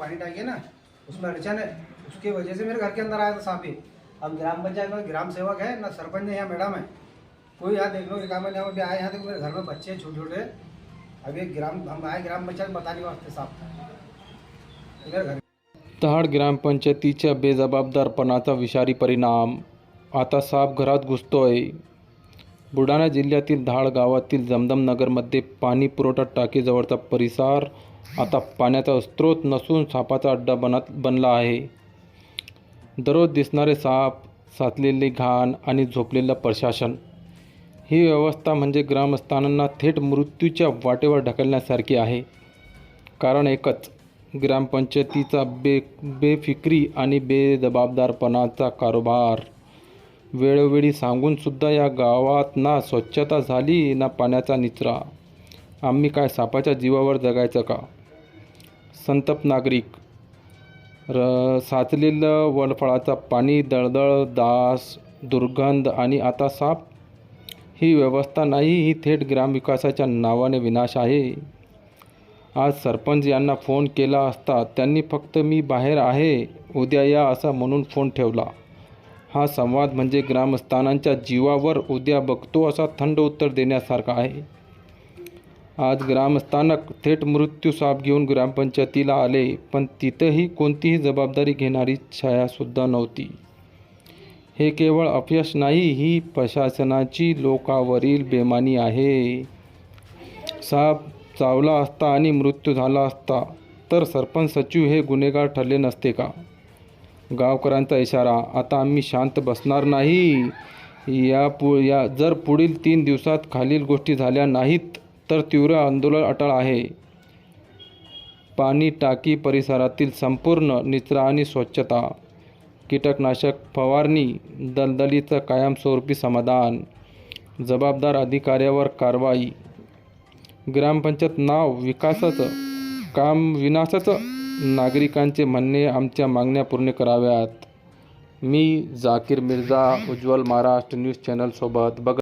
पानी ना उसमें अड़चन है। उसकी वजह से मेरे घर के अंदर आया था सांप। ही अब ग्राम पंचायत में ग्राम सेवक है ना सरपंच है या मैडम है। कोई यहाँ देख लो कि काम यहाँ आए यहाँ देखो मेरे घर में बच्चे छोटे छोटे अभी ग्राम हम आए ग्राम पंचायत बताने वास्ते साफ था। तो मेरे घर दहाड ग्रामपंचायतीच्या बेजबाबदारपणाचा विषारी परिणाम। आता साप घरात घुसतोय बुलढाणा जिल्ह्यातील धाड गावातील जमदम नगरमध्ये पाणी पुरवठा टाकीजवळचा परिसर आता पाण्याचा स्रोत नसून सापाचा अड्डा बनत बनला आहे. दररोज दिसणारे साप साचलेले घाण आणि झोपलेलं प्रशासन. ही व्यवस्था म्हणजे ग्रामस्थांना थेट मृत्यूच्या वाटेवर ढकलण्यासारखी आहे. कारण एकच ग्रामपंचायतीचा बे बेफिक्री आणि बेजबाबदारपणाचा कारोबार वेळोवेळी सांगूनसुद्धा या गावात ना स्वच्छता झाली ना पाण्याचा निचरा. आम्ही काय सापाच्या जीवावर जगायचं का? संतप नागरिक. र साचलेलं वलफळाचा पाणी दळदळ दास दुर्गंध आणि आता साप? ही व्यवस्था नाही ही थेट ग्रामविकासाच्या नावाने विनाश आहे. आज सरपंच यांना फोन केला असता त्यांनी फक्त मी बाहेर आहे उद्या या असा म्हणून फोन ठेवला. हा संवाद म्हणजे ग्रामस्थानांच्या जीवावर उद्या बघतो असा थंड उत्तर देण्यासारखा आहे. आज ग्रामस्थानक थेट मृत्यू साप घेऊन ग्रामपंचायतीला आले पण तिथंही कोणतीही जबाबदारी घेणारी छायासुद्धा नव्हती. हे केवळ अपयश नाही ही प्रशासनाची लोकावरील बेमानी आहे. साप चावला असता आणि मृत्यू झाला असता तर सरपंच सचिव हे गुन्हेगार ठरले नसते का? गावकऱ्यांचा इशारा आता आम्ही शांत बसणार नाही. या पु या जर पुढील तीन दिवसात खालील गोष्टी झाल्या नाहीत तर तीव्र आंदोलन अटळ आहे. पाणी टाकी परिसरातील संपूर्ण निचरा आणि स्वच्छता कीटकनाशक फवारणी दलदलीचं कायमस्वरूपी समाधान जबाबदार अधिकाऱ्यावर कारवाई ग्रामपंचायत नाव विकासाचं काम विनाशाचं नागरिकांचे म्हणणे आमच्या मागण्या पूर्ण कराव्यात. मी जाकीर मिर्झा उज्ज्वल महाराष्ट्र न्यूज चॅनलसोबत बघ